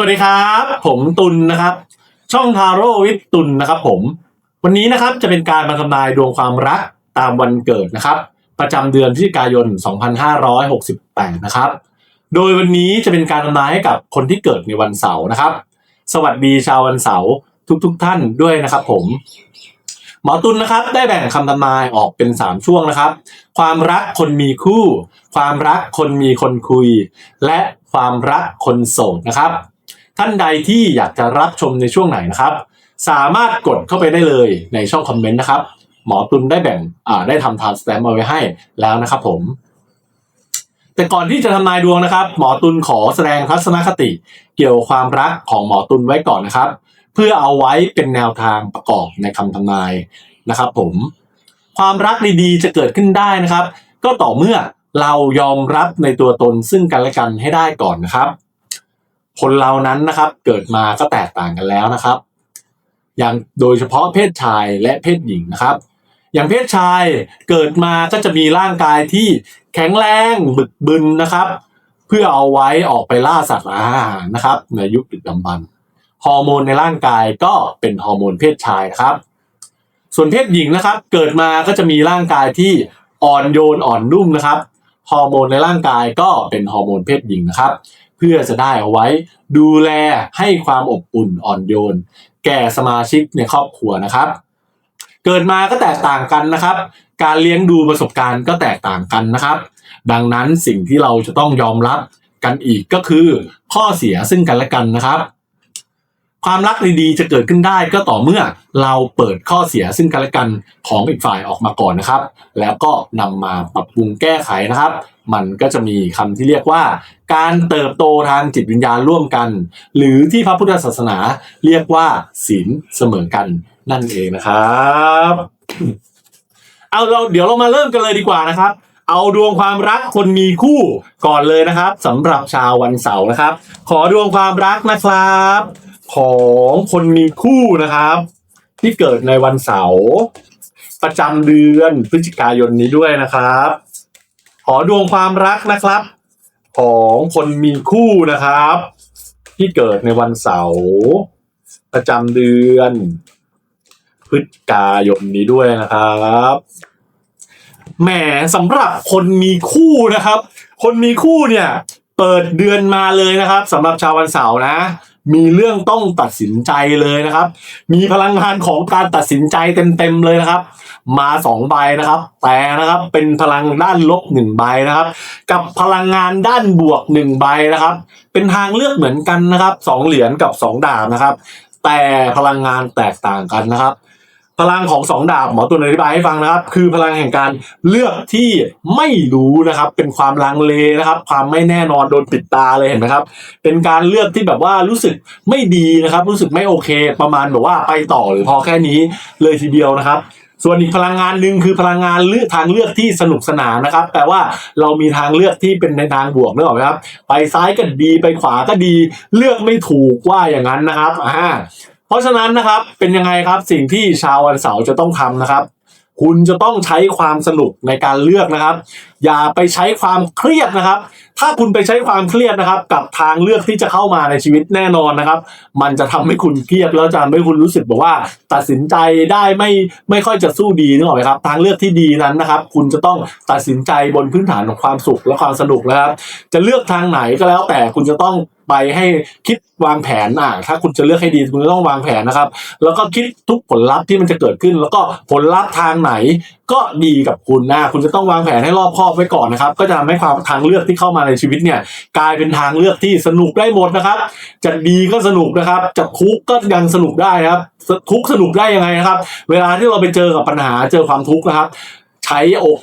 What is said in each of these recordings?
สวัสดีครับ ผมตุลนะครับ ช่องทาโร่วิทตุลนะครับ ผม วันนี้นะครับจะเป็นการมาทำนายดวงความรักตามวันเกิดนะครับ ประจำเดือนพฤศจิกายน 2568 นะครับ โดยวันนี้จะเป็นการทำนายให้กับคนที่เกิดในวันเสาร์นะครับ สวัสดีชาววันเสาร์ทุกๆทท่านด้วยนะครับ ผมหมอตุลนะครับได้แบ่งคำทำนายออกเป็น 3 ช่วงนะครับ ความรักคนมีคู่ ความรักคนมีคนคุย และความรักคนโสดนะครับ ท่านใดที่อยากจะรับชมในช่วงไหนนะครับ สามารถกดเข้าไปได้เลยในช่องคอมเมนต์นะครับ หมอตุลได้แบ่งอ่าได้ทำทานสแตมป์เอาไว้ให้แล้วนะครับผม แต่ก่อนที่จะทำนายดวงนะครับ หมอตุลขอแสดงทัศนคติ เกี่ยวกับความรักของหมอตุลไว้ก่อนนะครับ เพื่อเอาไว้เป็นแนวทางประกอบในคำทำนายนะครับผมความรักดีๆ จะเกิดขึ้นได้นะครับ ก็ต่อเมื่อเรายอมรับในตัวตนซึ่งกันและกันให้ได้ก่อนนะครับ คนเรานั้นนะครับเกิดมาก็แตกต่างกันแล้วนะครับ อย่างโดยเฉพาะเพศชายและเพศหญิงนะครับ อย่างเพศชายเกิดมาก็จะมีร่างกายที่แข็งแรงบึกบึนนะครับ เพื่อเอาไว้ออกไปล่าสัตว์อาหารนะครับ ในยุคดึกดำบรรพ์ฮอร์โมนในร่างกายก็เป็นฮอร์โมนเพศชายครับ ส่วนเพศหญิงนะครับ เกิดมาก็จะมีร่างกายที่อ่อนโยนอ่อนนุ่มนะครับฮอร์โมนในร่างกายก็เป็นฮอร์โมนเพศหญิงนะครับ เพื่อจะได้เอาไว้ ดูแลให้ความอบอุ่นอ่อนโยน แก่สมาชิกในครอบครัวนะครับ เกิดมาก็แตกต่างกันนะครับ การเลี้ยงดูประสบการณ์ก็แตกต่างกันนะครับ ดังนั้นสิ่งที่เราจะต้องยอมรับกันอีกก็คือ ข้อเสียซึ่งกันและกันนะครับ ความรักดีๆจะเกิดขึ้นได้ก็ต่อเมื่อเราเปิดข้อเสียซึ่งกันและกันของอีกฝ่ายออกมาก่อนนะครับ แล้วก็นำมาปรับปรุงแก้ไขนะครับ มันก็จะมีคำที่เรียกว่า การเติบโตทางจิตวิญญาณร่วมกัน หรือที่พระพุทธศาสนาเรียกว่าศีลเสมอกันนั่นเองนะครับเอาเราเดี๋ยวเรามาเริ่มกันเลยดีกว่านะครับ เอาดวงความรักคนมีคู่ก่อนเลยนะครับสำหรับชาววันเสาร์นะครับ ขอดวงความรักนะครับ ของคนมีคู่นะครับ ที่เกิดในวันเสาร์ประจำเดือนพฤศจิกายนนี้ด้วยนะครับ ขอดวงความรักนะครับ ของคนมีคู่นะครับ ที่เกิดในวันเสาร์ประจำเดือน พฤศจิกายนนี้ด้วยนะครับแหมสำหรับคนมีคู่นะครับ คนมีคู่เนี่ย เปิดเดือนมาเลยนะครับสำหรับชาววันเสาร์นะ มีเรื่องต้องตัดสินใจเลยนะครับ มีพลังงานของการตัดสินใจเต็มๆเลยนะครับ มาสองใบนะครับ แต่นะครับเป็นพลังด้านลบหนึ่งใบนะครับ กับพลังงานด้านบวกหนึ่งใบนะครับ เป็นทางเลือกเหมือนกันนะครับสองเหรียญกับสองดาบนะครับ แต่พลังงานแตกต่างกันนะครับ พลังของสองดาบหมอตุลอธิบายให้ฟังนะครับ คือพลังแห่งการเลือกที่ไม่รู้นะครับ เป็นความลังเลนะครับ ความไม่แน่นอนโดนปิดตาเลยเห็นไหมครับ เป็นการเลือกที่แบบว่ารู้สึกไม่ดีนะครับ รู้สึกไม่โอเค ประมาณแบบว่าไปต่อหรือพอแค่นี้เลยทีเดียวนะครับ ส่วนอีกพลังงานหนึ่งคือพลังงานเลือกทางเลือกที่สนุกสนานนะครับแปลว่าเรามีทางเลือกที่เป็นในทางบวกนึกออกไหมครับไปซ้ายก็ดีไปขวาก็ดี เลือกไม่ถูกว่าอย่างนั้นนะครับอ่าเพราะฉะนั้นนะครับเป็นยังไงครับสิ่งที่ชาววันเสาร์จะต้องทำนะครับ คุณจะต้องใช้ความสนุกในการเลือกนะครับ อย่าไปใช้ความเครียดนะครับ ถ้าคุณไปใช้ความเครียดนะครับ กับทางเลือกที่จะเข้ามาในชีวิตแน่นอนนะครับ มันจะทำให้คุณเครียดแล้วจะทำให้คุณรู้สึกบอกว่า ตัดสินใจได้ไม่ไม่ค่อยจะสู้ดีนึกออกไหมครับ ทางเลือกที่ดีนั้นนะครับ คุณจะต้องตัดสินใจบนพื้นฐานของความสุขและความสนุกนะครับ จะเลือกทางไหนก็แล้วแต่คุณจะต้อง ไปให้คิดวางแผนอะถ้าคุณจะเลือกให้ดีคุณจะต้องวางแผนนะครับ แล้วก็คิดทุกผลลัพธ์ที่มันจะเกิดขึ้น แล้วก็ผลลัพธ์ทางไหนก็ดีกับคุณนะคุณจะต้องวางแผนให้รอบคอบไว้ก่อนนะครับ ก็จะทำให้ความทางเลือกที่เข้ามาในชีวิตเนี่ยกลายเป็นทางเลือกที่สนุกได้หมดนะครับ จะดีก็สนุกนะครับจะทุกก็ยังสนุกได้นะครับทุกสนุกได้ยังไงนะครับ เวลาที่เราไปเจอกับปัญหาเจอความทุกข์นะครับ ใช้อก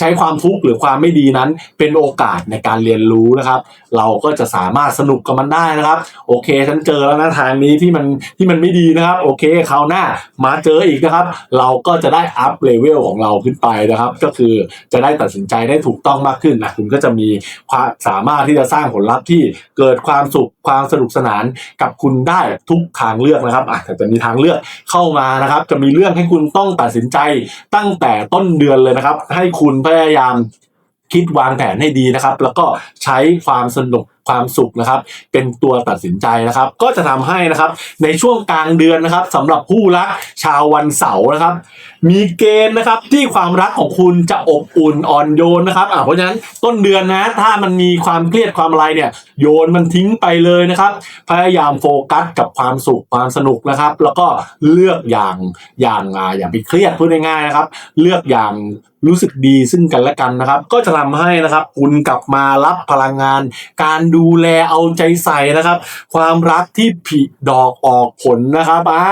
ใช้ความทุกข์หรือความไม่ดีนั้น เป็นโอกาสในการเรียนรู้นะครับ เราก็จะสามารถสนุกกับมันได้นะครับ โอเค ฉันเจอแล้วนะทางนี้ที่มันที่มันไม่ดีนะครับ โอเคคราวหน้ามาเจออีกนะครับ เราก็จะได้อัพเลเวลของเราขึ้นไปนะครับ ก็คือจะได้ตัดสินใจได้ถูกต้องมากขึ้นนะคุณก็จะมีความสามารถที่จะสร้างผลลัพธ์ที่เกิดความสุขความสนุกสนานกับคุณได้ทุกทางเลือกนะครับอะแต่จะมีทางเลือกเข้ามานะครับ จะมีเรื่องให้คุณต้องตัดสินใจตั้งแต่ต้นเดือนเลยนะครับ ให้คุณพยายามคิดวางแผนให้ดีนะครับ แล้วก็ใช้ความสนุก ความสุขนะครับ เป็นตัวตัดสินใจนะครับ ก็จะทำให้นะครับในช่วงกลางเดือนนะครับสำหรับผู้รักชาววันเสาร์นะครับ มีเกณฑ์นะครับที่ความรักของคุณจะอบอุ่นอ่อนโยนนะครับอ่าเพราะฉะนั้นต้นเดือนนะถ้ามันมีความเครียดความอะไรเนี่ยโยนมันทิ้งไปเลยนะครับ พยายามโฟกัสกับความสุขความสนุกนะครับ แล้วก็เลือกอย่างอย่างอ่าอย่าไปเครียดพูดง่ายๆนะครับ เลือกอย่างรู้สึกดีซึ่งกันและกันนะครับ ก็จะทำให้นะครับ คุณกลับมารับพลังงาน การดูแลเอาใจใส่นะครับ ความรักที่ผิดอกออกผลนะครับอ่า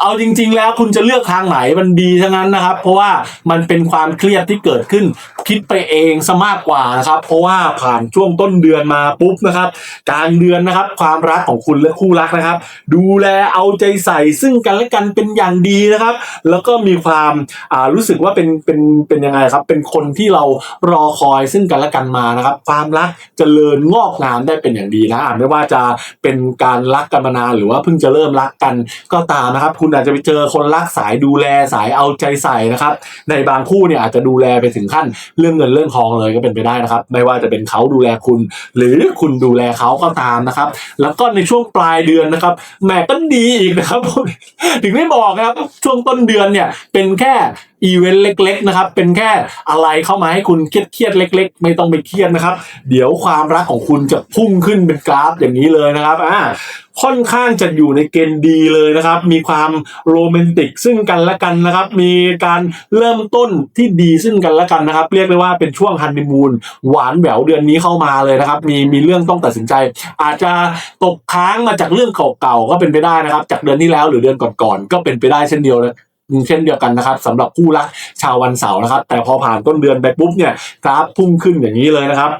เอาจริง ๆ แล้วคุณจะเลือกทางไหนมันดีทั้งนั้นนะครับ เพราะว่ามันเป็นความเครียดที่เกิดขึ้น คิดไปเองซะมากกว่านะครับ เพราะว่าผ่านช่วงต้นเดือนมาปุ๊บนะครับกลางเดือนนะครับ ความรักของคุณและคู่รักนะครับ ดูแลเอาใจใส่ซึ่งกันและกันเป็นอย่างดีนะครับ แล้วก็มีความอ่ารู้สึกว่าเป็นเป็นเป็นยังไงครับ เป็นคนที่เรารอคอยซึ่งกันและกันมานะครับ ความรักเจริญงอกงามได้เป็นอย่างดีนะไม่ว่าจะเป็นการรักกันมานานหรือว่าเพิ่งจะเริ่มรักกันก็ตามนะครับ คุณอาจจะไปเจอคนรักสายดูแลสายเอาใจใส่นะครับ ในบางคู่เนี่ยอาจจะดูแลไปถึงขั้นเรื่องเงินเรื่องทองเลยก็เป็นไปได้นะครับ ไม่ว่าจะเป็นเขาดูแลคุณ หรือคุณดูแลเขาก็ตามนะครับ แล้วก็ในช่วงปลายเดือนนะครับแหมก็ดีอีกนะครับ ถึงไม่บอกนะครับช่วงต้นเดือนเนี่ยเป็นแค่ อีเวนต์เล็ก ๆ นะครับ เป็นแค่อะไรเข้ามาให้คุณเครียดๆเล็ก ๆ ไม่ต้องไปเครียดนะครับ เดี๋ยวความรักของคุณจะพุ่งขึ้นเป็นกราฟอย่างนี้เลยนะครับอ่าค่อนข้างจะอยู่ในเกณฑ์ดีเลยนะครับ มีความโรแมนติกซึ่งกันและกันนะครับ มีการเริ่มต้นที่ดีซึ่งกันและกันนะครับ เรียกได้ว่าเป็นช่วงฮันนีมูนหวานแหววเดือนนี้เข้ามาเลยนะครับ มีมีเรื่องต้องตัดสินใจ อาจจะตกค้างมาจากเรื่องเก่าๆก็เป็นไปได้นะครับ จากเดือนที่แล้วหรือเดือนก่อนๆก็เป็นไปได้เช่นเดียวเลย เช่นเดียวกันนะครับสำหรับผู้รักชาววันเสาร์นะครับ แต่พอผ่านต้นเดือนไปปุ๊บเนี่ยกราฟพุ่งขึ้นอย่างนี้เลยนะครับ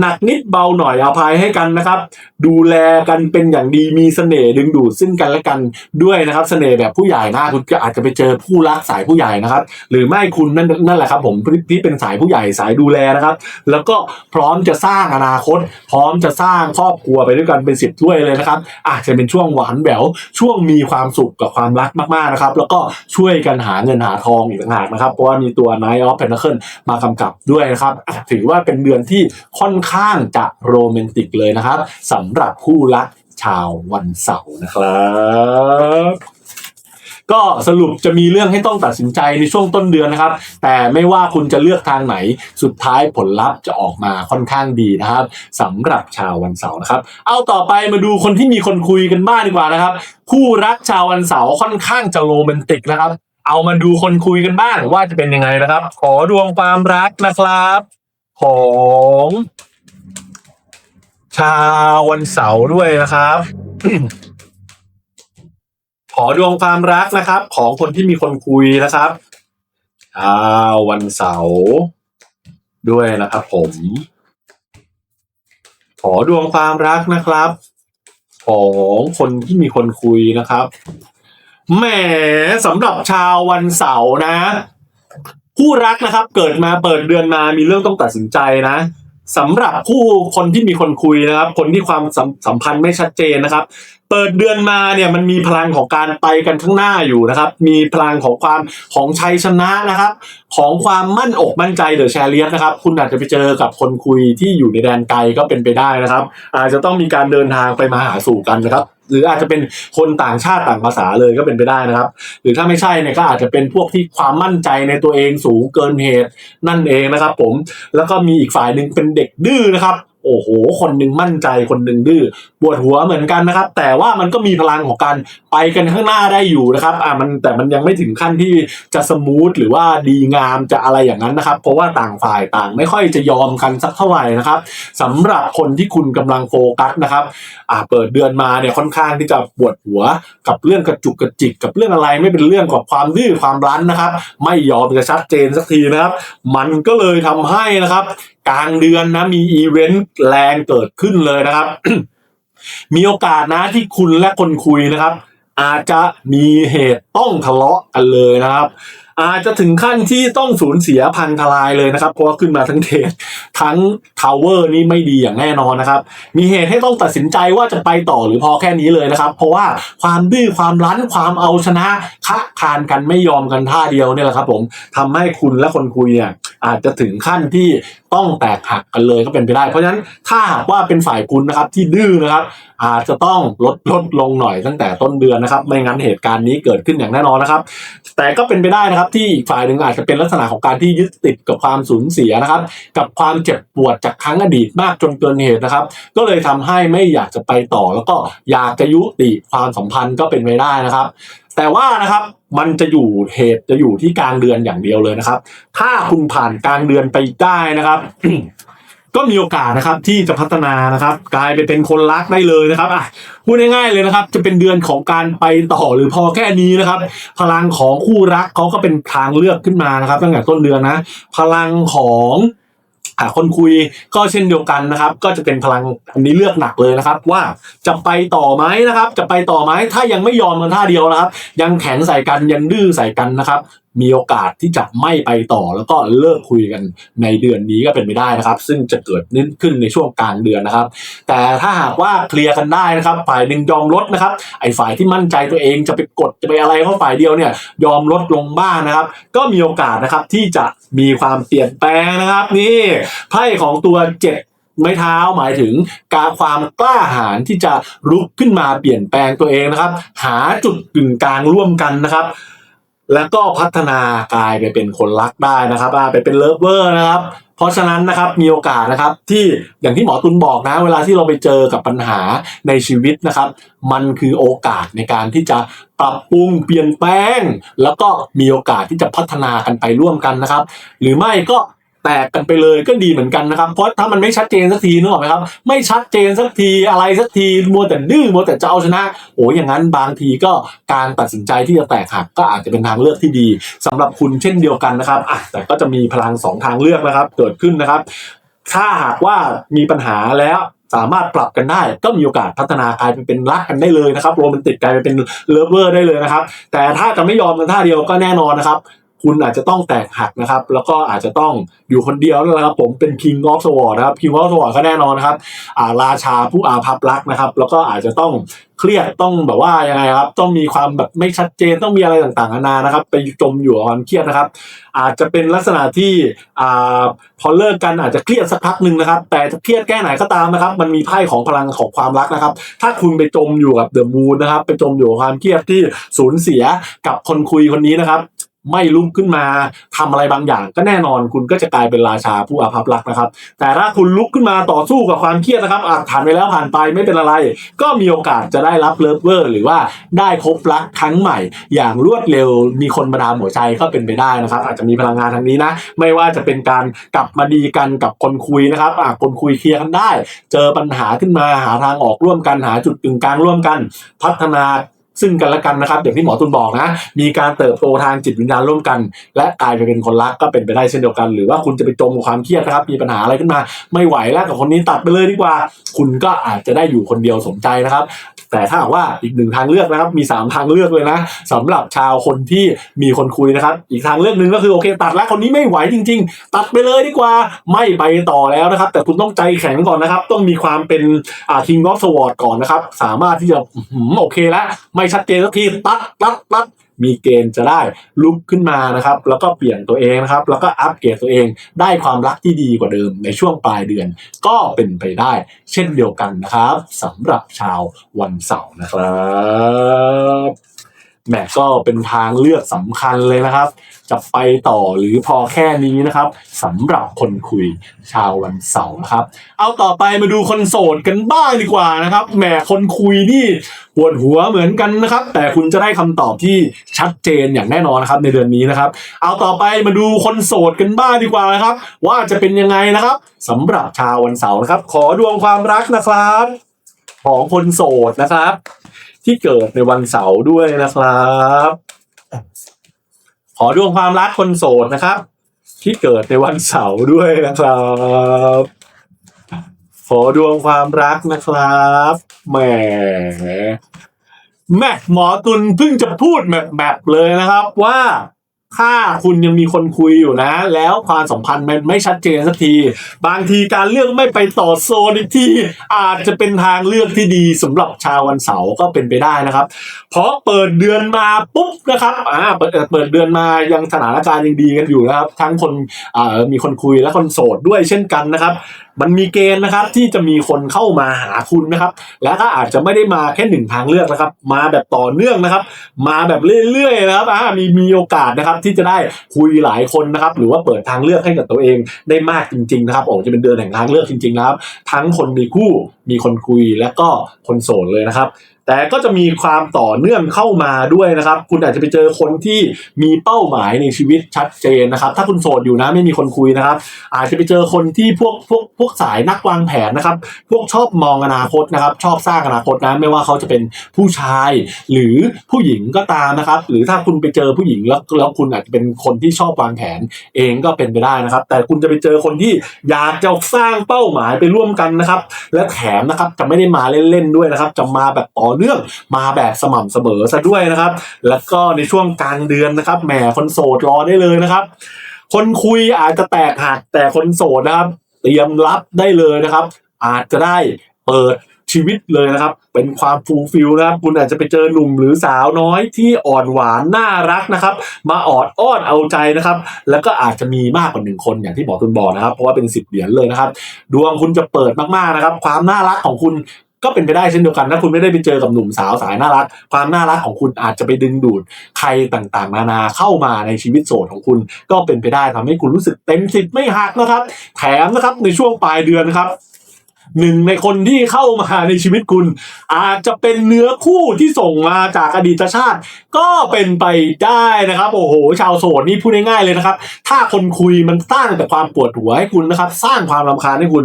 หนักนิดเบาหน่อยอภัยให้กันนะครับ ดูแลกันเป็นอย่างดีมีเสน่ห์ดึงดูดซึ่งกันและกันด้วยนะครับเสน่ห์แบบผู้ใหญ่นะคุณก็อาจจะไปเจอผู้รักสายผู้ใหญ่นะครับ หรือไม่คุณนั่นนั่นแหละครับ ผมที่เป็นสายผู้ใหญ่สายดูแลนะครับ แล้วก็พร้อมจะสร้างอนาคต พร้อมจะสร้างครอบครัวไปด้วยกันเป็นสิบถ้วยเลยนะครับ อาจจะเป็นช่วงหวานแหววช่วงมีความสุขกับความรักมากๆนะครับ แล้วก็ช่วยกันหาเงินหาทองอีกต่างหากนะครับเพราะว่ามีตัว Knight of Pentacle มากำกับด้วยนะครับถือว่าเป็นเดือนที่ค่อนข้างจะโรแมนติกเลยนะครับสำหรับคู่รักชาววันเสาร์นะครับก็สรุปจะมีเรื่องให้ต้องตัดสินใจในช่วงต้นเดือนนะครับ แต่ไม่ว่าคุณจะเลือกทางไหนสุดท้ายผลลัพธ์จะออกมาค่อนข้างดีนะครับสำหรับชาววันเสาร์นะครับ เอาต่อไปมาดูคนที่มีคนคุยกันบ้างดีกว่านะครับ คู่รักชาววันเสาร์ค่อนข้างจะโรแมนติกนะครับ เอามาดูคนคุยกันบ้างว่าจะเป็นยังไงนะครับ ขอดวงความรักนะครับ ของ ชาววันเสาร์ด้วยนะครับ ขอดวงความรักนะครับ ของคนที่มีคนคุยนะครับชาววันเสาร์ด้วยนะครับ ผม ขอดวงความรักนะครับ ของคนที่มีคนคุยนะครับแหมสำหรับชาววันเสาร์นะผู้รักนะครับ เกิดมาเปิดเดือนมามีเรื่องต้องตัดสินใจนะ สำหรับผู้คนที่มีคนคุยนะครับ คนที่ความสัมสัมพันธ์ไม่ชัดเจนนะครับเปิดเดือนมาเนี่ยมันมีพลังของการไปกันข้างหน้าอยู่นะครับ มีพลังของความของชัยชนะนะครับ ของความมั่นอกมั่นใจเดอะแชร์เลียสนะครับ คุณอาจจะไปเจอกับคนคุยที่อยู่ในแดนไกลก็เป็นไปได้นะครับ อาจจะต้องมีการเดินทางไปมาหาสู่กันนะครับหรืออาจจะเป็นคนต่างชาติต่างภาษาเลยก็เป็นไปได้นะครับ หรือถ้าไม่ใช่เนี่ยก็อาจจะเป็นพวกที่ความมั่นใจในตัวเองสูงเกินเหตุนั่นเองนะครับ ผมแล้วก็มีอีกฝ่ายหนึ่งเป็นเด็กดื้อนะครับ โอ้โห คนหนึ่งมั่นใจคนหนึ่งดื้อปวดหัวเหมือนกันนะครับ แต่ว่ามันก็มีพลังของการไปกันข้างหน้าได้อยู่นะครับอ่ามันแต่มันยังไม่ถึงขั้นที่จะสมูทหรือว่าดีงามจะอะไรอย่างนั้นนะครับ เพราะว่าต่างฝ่ายต่างไม่ค่อยจะยอมกันสักเท่าไหร่นะครับสำหรับคนที่คุณกำลังโฟกัสนะครับอ่าเปิดเดือนมาเนี่ยค่อนข้างที่จะปวดหัวกับเรื่องกระจุกกระจิกกับเรื่องอะไรไม่เป็นเรื่องกับความดื้อความรั้นนะครับ ไม่ยอมจะชัดเจนสักทีนะครับ มันก็เลยทำให้นะครับ กลางเดือนนะมีอีเวนต์แรงเกิดขึ้นเลยนะครับ มีโอกาสนะที่คุณและคนคุยนะครับ อาจจะมีเหตุต้องทะเลาะกันเลยนะครับ อาจจะถึงขั้นที่ต้องสูญเสียพังทลายเลยนะครับ เพราะว่าขึ้นมาทั้งเทศทั้งทาวเวอร์นี่ไม่ดีอย่างแน่นอนนะครับ มีเหตุให้ต้องตัดสินใจว่าจะไปต่อหรือพอแค่นี้เลยนะครับ เพราะว่าความดื้อความรั้นความเอาชนะคะคานกันไม่ยอมกันท่าเดียวเนี่ยแหละครับ ผมทำให้คุณและคนคุยเนี่ยอาจจะถึงขั้นที่ต้องแตกหักกันเลยก็เป็นไปได้ เพราะฉะนั้นถ้าหากว่าเป็นฝ่ายคุณนะครับที่ดื้อนะครับ อาจจะต้องลดลดลงหน่อยตั้งแต่ต้นเดือนนะครับ ไม่งั้นเหตุการณ์นี้เกิดขึ้นอย่างแน่นอนนะครับ แต่ก็เป็นไปได้นะครับที่อีกฝ่ายหนึ่งอาจจะเป็นลักษณะของการที่ยึดติดกับความสูญเสียนะครับ กับความเจ็บปวดจากครั้งอดีตมากจนเกินเหตุนะครับ ก็เลยทำให้ไม่อยากจะไปต่อ แล้วก็อยากจะยุติความสัมพันธ์ก็เป็นไปได้นะครับ แต่ว่านะครับมันจะอยู่เหตุจะอยู่ที่กลางเดือนอย่างเดียวเลยนะครับ ถ้าคุณผ่านกลางเดือนไปได้นะครับ ก็มีโอกาสนะครับที่จะพัฒนานะครับกลายไปเป็นคนรักได้เลยนะครับอะพูดง่ายๆเลยนะครับ จะเป็นเดือนของการไปต่อหรือพอแค่นี้นะครับ พลังของคู่รักเขาก็เป็นทางเลือกขึ้นมานะครับ ตั้งแต่ต้นเดือนนะ พลังของอะคนคุยก็เช่นเดียวกันนะครับ ก็จะเป็นพลังอันนี้เลือกหนักเลยนะครับ ว่าจะไปต่อไหมนะครับ จะไปต่อไหมถ้ายังไม่ยอมกันท่าเดียวนะครับ ยังแข็งใส่กันยังดื้อใส่กันนะครับ มีโอกาสที่จะไม่ไปต่อแล้วก็เลิกคุยกันในเดือนนี้ก็เป็นไปได้นะครับ ซึ่งจะเกิดนิ่ขึ้นในช่วงกลางเดือนนะครับ แต่ถ้าหากว่าเคลียร์กันได้นะครับ ฝ่ายหนึ่งยอมลดนะครับ ไอ้ฝ่ายที่มั่นใจตัวเองจะไปกดจะไปอะไรเพราฝ่ายเดียวเนี่ยยอมลดลงบ้างนะครับ ก็มีโอกาสนะครับที่จะมีความเปลี่ยนแปลงนะครับนี่ไพ่ของตัวเจ็ดไม้เท้าหมายถึงการความกล้าหาญที่จะลุกขึ้นมาเปลี่ยนแปลงตัวเองนะครับ หาจุดกึ่งกลางร่วมกันนะครับ แล้วก็พัฒนากลายไปเป็นคนรักได้นะครับไปเป็นเลิฟเวอร์นะครับ เพราะฉะนั้นนะครับมีโอกาสนะครับที่อย่างที่หมอตุลบอกนะ เวลาที่เราไปเจอกับปัญหาในชีวิตนะครับ มันคือโอกาสในการที่จะปรับปรุงเปลี่ยนแปลง แล้วก็มีโอกาสที่จะพัฒนากันไปร่วมกันนะครับ หรือไม่ก็ แตกกันไปเลยก็ดีเหมือนกันนะครับ เพราะถ้ามันไม่ชัดเจนสักทีนึกออกไหมครับ ไม่ชัดเจนสักทีอะไรสักทีมัวแต่ดื้อมัวแต่จะเอาชนะโอ้ยอย่างนั้นบางทีก็การตัดสินใจที่จะแตกหักก็อาจจะเป็นทางเลือกที่ดีสำหรับคุณเช่นเดียวกันนะครับอะแต่ก็จะมีพลังสองทางเลือกนะครับ เกิดขึ้นนะครับ ถ้าหากว่ามีปัญหาแล้วสามารถปรับกันได้ก็มีโอกาสพัฒนากลายไปเป็นรักกันได้เลยนะครับโรแมนติกกลายเป็นเลิฟเวอร์ได้เลยนะครับ แต่ถ้าจะไม่ยอมกันท่าเดียวก็แน่นอนนะครับ คุณอาจจะต้องแตกหักนะครับ แล้วก็อาจจะต้องอยู่คนเดียวแล้วนะครับผมเป็น King of s w o r d นะครับ King of s w o r d ก็แน่นอนนะครับอ่าราชาผู้อาภัพรักนะครับ แล้วก็อาจจะต้องเครียดต้องแบบว่ายังไงครับ ต้องมีความแบบไม่ชัดเจนต้องมีอะไรต่างๆนานานะครับ ไปจมอยู่กับความเครียดนะครับ อาจจะเป็นลักษณะที่อ่าพอเลิกกันอาจจะเครียดสักพักหนึ่งนะครับ แต่เครียดแค่ไหนก็ตามนะครับ มันมีไพ่ของพลังของความรักนะครับ ถ้าคุณไปจมอยู่กับเดอะมูนนะครับ ไปจมอยู่กับความเครียดที่สูญเสียกับคนคุยคนนี้นะครับ ไม่ลุกขึ้นมาทำอะไรบางอย่าง ก็แน่นอนคุณก็จะกลายเป็นราชาผู้อาภัพรักนะครับ แต่ถ้าคุณลุกขึ้นมาต่อสู้กับความเครียดนะครับอาจผ่านไปแล้วผ่านไปไม่เป็นอะไร ก็มีโอกาสจะได้รับเลิฟเวอร์หรือว่าได้พบรักครั้งใหม่ อย่างรวดเร็วมีคนมาดามหัวใจก็เป็นไปได้นะครับ อาจจะมีพลังงานทางนี้นะ ไม่ว่าจะเป็นการกลับมาดีกันกับคนคุยนะครับอะคนคุยเคลียร์กันได้ เจอปัญหาขึ้นมาหาทางออกร่วมกันหาจุดกึ่งกลางร่วมกัน พัฒนา ซึ่งกันและกันนะครับอย่างที่หมอตุลบอกนะ มีการเติบโตทางจิตวิญญาณร่วมกัน และกลายไปเป็นคนรักก็เป็นไปได้เช่นเดียวกัน หรือว่าคุณจะไปจมกับความเครียดนะครับ มีปัญหาอะไรขึ้นมา ไม่ไหวแล้วกับคนนี้ตัดไปเลยดีกว่า คุณก็อาจจะได้อยู่คนเดียวสมใจนะครับ แต่ถ้าหากว่าอีกหนึ่งทางเลือกนะครับ มีสามทางเลือกเลยนะสำหรับชาวคนที่มีคนคุยนะครับ อีกทางเลือกหนึ่งก็คือโอเค ตัดแล้วคนนี้ไม่ไหวจริง ๆ ตัดไปเลยดีกว่า ไม่ไปต่อแล้วนะครับ แต่คุณต้องใจแข็งก่อนนะครับ ต้องมีความเป็นอ่า King of Swords ก่อนนะครับ สามารถที่จะโอเคแล้วไม่ชัดเจนสักทีตัดตัดตัดมีเกณฑ์จะได้ลุกขึ้นมานะครับ แล้วก็เปลี่ยนตัวเองนะครับ แล้วก็อัปเกรดตัวเองได้ความรักที่ดีกว่าเดิมในช่วงปลายเดือน ก็เป็นไปได้ เช่นเดียวกันนะครับสำหรับชาววันเสาร์นะครับ แหมก็เป็นทางเลือกสำคัญเลยนะครับ จะไปต่อหรือพอแค่นี้นะครับสำหรับคนคุยชาววันเสาร์นะครับ เอาต่อไปมาดูคนโสดกันบ้างดีกว่านะครับแหมคนคุยนี่ปวดหัวเหมือนกันนะครับ แต่คุณจะได้คำตอบที่ชัดเจนอย่างแน่นอนนะครับในเดือนนี้นะครับ เอาต่อไปมาดูคนโสดกันบ้างดีกว่านะครับ ว่าจะเป็นยังไงนะครับสำหรับชาววันเสาร์นะครับ ขอดวงความรักนะครับ ของคนโสดนะครับ ที่เกิดในวันเสาร์ด้วยนะครับ ขอดวงความรักคนโสดนะครับ ที่เกิดในวันเสาร์ด้วยนะครับ ขอดวงความรักนะครับแหมแม่หมอตุลเพิ่งจะพูดแบบแบบเลยนะครับว่า ถ้าคุณยังมีคนคุยอยู่นะ แล้วความสัมพันธ์มันไม่ชัดเจนสักที บางทีการเลือกไม่ไปต่อโซนที่อาจจะเป็นทางเลือกที่ดีสำหรับชาววันเสาร์ก็เป็นไปได้นะครับ เพราะเปิดเดือนมาปุ๊บนะครับอ่าเปิดเอ่อเปิดเดือนมายังสถานการณ์ยังดีกันอยู่นะครับ ทั้งคนอ่ามีคนคุยและคนโสดด้วยเช่นกันนะครับ มันมีเกณฑ์นะครับที่จะมีคนเข้ามาหาคุณนะครับ และก็อาจจะไม่ได้มาแค่หนึ่งทางเลือกนะครับ มาแบบต่อเนื่องนะครับ มาแบบเรื่อยๆนะครับอ่ามีมีโอกาสนะครับที่จะได้คุยหลายคนนะครับ หรือว่าเปิดทางเลือกให้กับตัวเองได้มากจริงๆนะครับโอ้จะเป็นเดือนแห่งทางเลือกจริงๆนะครับ ทั้งคนมีคู่มีคนคุยและก็คนโสดเลยนะครับ แต่ก็จะมีความต่อเนื่องเข้ามาด้วยนะครับ คุณอาจจะไปเจอคนที่มีเป้าหมายในชีวิตชัดเจนนะครับ ถ้าคุณโสดอยู่นะไม่มีคนคุยนะครับ อาจจะไปเจอคนที่พวกพวกพวกสายนักวางแผนนะครับ พวกชอบมองอนาคตนะครับ ชอบสร้างอนาคตนะไม่ว่าเขาจะเป็นผู้ชาย หรือผู้หญิงก็ตามนะครับ หรือถ้าคุณไปเจอผู้หญิงแล้วแล้วคุณอาจจะเป็นคนที่ชอบวางแผนเองก็เป็นไปได้นะครับ แต่คุณจะไปเจอคนที่อยากจะสร้างเป้าหมายไปร่วมกันนะครับ และแถมนะครับจะไม่ได้มาเล่นๆด้วยนะครับ จะมาแบบต่อเนื่องมาแบบสม่ำเสมอซะด้วยนะครับ แล้วก็ในช่วงกลางเดือนนะครับแหมคนโสดรอได้เลยนะครับ คนคุยอาจจะแตกหักแต่คนโสดนะครับ เตรียมรับได้เลยนะครับ อาจจะได้เปิดชีวิตเลยนะครับ เป็นความฟูลฟิลนะครับ คุณอาจจะไปเจอหนุ่มหรือสาวน้อยที่อ่อนหวานน่ารักนะครับ มาออดอ้อนเอาใจนะครับ แล้วก็อาจจะมีมากกว่าหนึ่งคนอย่างที่หมอตุนบอกนะครับ เพราะว่าเป็นสิบเหรียญเลยนะครับ ดวงคุณจะเปิดมากๆนะครับ ความน่ารักของคุณ ก็เป็นไปได้เช่นเดียวกันถ้าคุณไม่ได้ไปเจอกับหนุ่มสาวสายน่ารัก ความน่ารักของคุณอาจจะไปดึงดูดใครต่างๆ นานาเข้ามาในชีวิตโสดของคุณ ก็เป็นไปได้ทำให้คุณรู้สึกเต็มสิบไม่หักนะครับ แถมนะครับในช่วงปลายเดือนนะครับหนึ่งในคนที่เข้ามาในชีวิตคุณ อาจจะเป็นเนื้อคู่ที่ส่งมาจากอดีตชาติ ก็เป็นไปได้นะครับ โอ้โห ชาวโสดนี่พูดง่ายๆเลยนะครับ ถ้าคนคุยมันสร้างแต่ความปวดหัวให้คุณนะครับ สร้างความรำคาญให้คุณ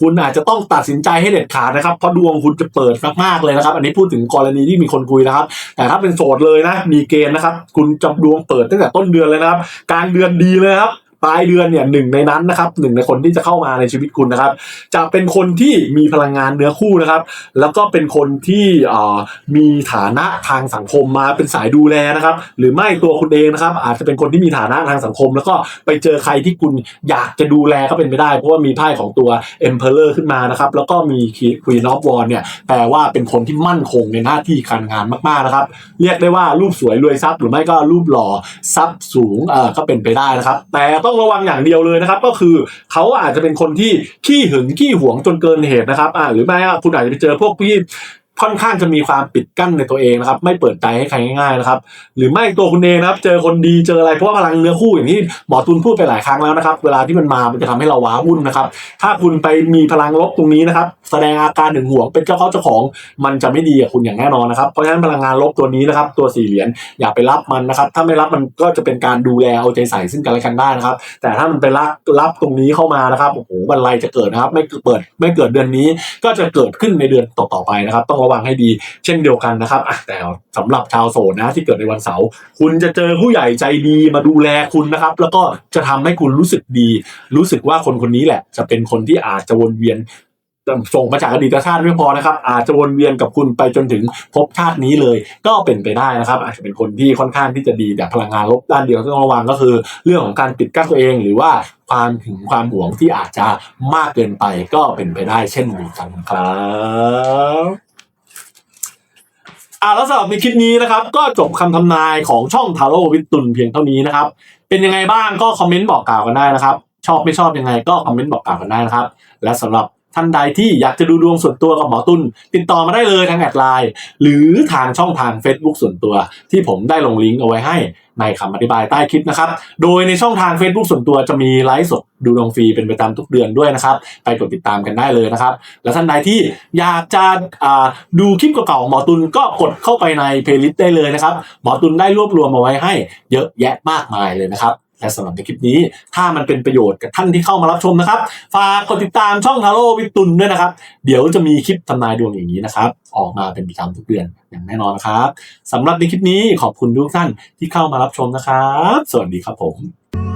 คุณอาจจะต้องตัดสินใจให้เด็ดขาดนะครับเพราะดวงคุณจะเปิดมากๆเลยนะครับ อันนี้พูดถึงกรณีที่มีคนคุยนะครับ แต่ถ้าเป็นโสดเลยนะ มีเกณฑ์นะครับ คุณจะดวงเปิดตั้งแต่ต้นเดือนเลยนะครับ กลางเดือนดีเลยครับ ปลายเดือนเนี่ยหนึ่งในนั้นนะครับหนึ่งในคนที่จะเข้ามาในชีวิตคุณนะครับ จะเป็นคนที่มีพลังงานเนื้อคู่นะครับ แล้วก็เป็นคนที่มีฐานะทางสังคมมาเป็นสายดูแลนะครับ หรือไม่ตัวคุณเองนะครับ อาจจะเป็นคนที่มีฐานะทางสังคม แล้วก็ไปเจอใครที่คุณอยากจะดูแลก็เป็นไปได้ เพราะว่ามีไพ่ของตัว Emperor ขึ้นมานะครับ แล้วก็มี Queen of w a n d เนี่ยแปลว่าเป็นคนที่มั่นคงในหน้าที่การงานมากๆนะครับ เรียกได้ว่ารูปสวยรวยทรัพย์หรือไม่ก็รูปหล่อทรัพย์สูงเออก็เป็นไปได้นะครับ แต่ต้องระวังอย่างเดียวเลยนะครับ ก็คือเขาอาจจะเป็นคนที่ขี้หึงขี้หวงจนเกินเหตุนะครับอ่าหรือไม่คุณอาจจะไปเจอพวกพี่ค่อนข้างจะมีความปิดกั้นในตัวเองนะครับ ไม่เปิดใจให้ใครง่ายๆนะครับ หรือไม่ตัวคุณเองนะครับ เจอคนดีเจออะไรเพราะว่าพลังเนื้อคู่อย่างที่หมอตุลพูดไปหลายครั้งแล้วนะครับ เวลาที่มันมามันจะทำให้เราว้าวุ่นนะครับ ถ้าคุณไปมีพลังลบตรงนี้นะครับแสดงอาการหึงหวงเป็นเจ้าเขาเจ้าของ มันจะไม่ดีกับคุณอย่างแน่นอนนะครับ เพราะฉะนั้นพลังงานลบตัวนี้นะครับ ตัวสี่เหรียญอย่าไปรับมันนะครับ ถ้าไม่รับมันก็จะเป็นการดูแลเอาใจใส่ซึ่งกันและกันได้นะครับ แต่ถ้ามันไปรับรับตรงนี้เข้ามานะครับโอ้โหบรรลัยจะเกิดนะครับ ไม่เปิดไม่เกิดเดือนนี้ ก็จะเกิดขึ้นในเดือนต่อๆไปนะครับ ต้องระวังให้ดีเช่นเดียวกันนะครับแต่สำหรับชาวโสดนะที่เกิดในวันเสาร์คุณจะเจอผู้ใหญ่ใจดีมาดูแลคุณนะครับ แล้วก็จะทำให้คุณรู้สึกดี รู้สึกว่าคนคนนี้แหละ จะเป็นคนที่อาจจะวนเวียน ส่งมาจากอดีตชาติไม่พอนะครับ อาจจะวนเวียนกับคุณไปจนถึงภพชาตินี้เลย ก็เป็นไปได้นะครับ อาจจะเป็นคนที่ค่อนข้างที่จะดีแต่พลังงานลบด้านเดียวที่ต้องระวังก็คือ เรื่องของการปิดกั้นตัวเองหรือว่าความถึงความหวงที่อาจจะมากเกินไปก็เป็นไปได้เช่นเดียวกันครับอ่าแล้วสำหรับในคลิปนี้นะครับ ก็จบคำทำนายของช่องทาโร่วิตุนเพียงเท่านี้นะครับ เป็นยังไงบ้างก็คอมเมนต์บอกกล่าวกันได้นะครับ ชอบไม่ชอบยังไงก็คอมเมนต์บอกกล่าวกันได้นะครับ และสำหรับ ท่านใดที่อยากจะดูดวงส่วนตัวกับหมอตุนติดต่อมาได้เลยทางแอดไลน์หรือทางช่องทาง Facebook ส่วนตัว ที่ผมได้ลงลิงก์เอาไว้ให้ในคำอธิบายใต้คลิปนะครับ โดยในช่องทาง Facebook ส่วนตัวจะมีไลฟ์สดดูดวงฟรีเป็นประจำทุกเดือนด้วยนะครับ ไปกดติดตามกันได้เลยนะครับ และท่านใดที่อยากจะดูคลิปเก่าๆหมอตุนก็กดเข้าไปในเพลย์ลิสต์ได้เลยนะครับ หมอตุนได้รวบรวมมาไว้ให้เยอะแยะมากมายเลยนะครับ และสำหรับในคลิปนี้ ถ้ามันเป็นประโยชน์กับท่านที่เข้ามารับชมนะครับ ฝากกดติดตามช่องทาโร่วิตุนด้วยนะครับ เดี๋ยวจะมีคลิปทำนายดวงอย่างนี้นะครับ ออกมาเป็นประจำทุกเดือนอย่างแน่นอนนะครับสำหรับในคลิปนี้ขอบคุณทุกท่านที่เข้ามารับชมนะครับ สวัสดีครับผม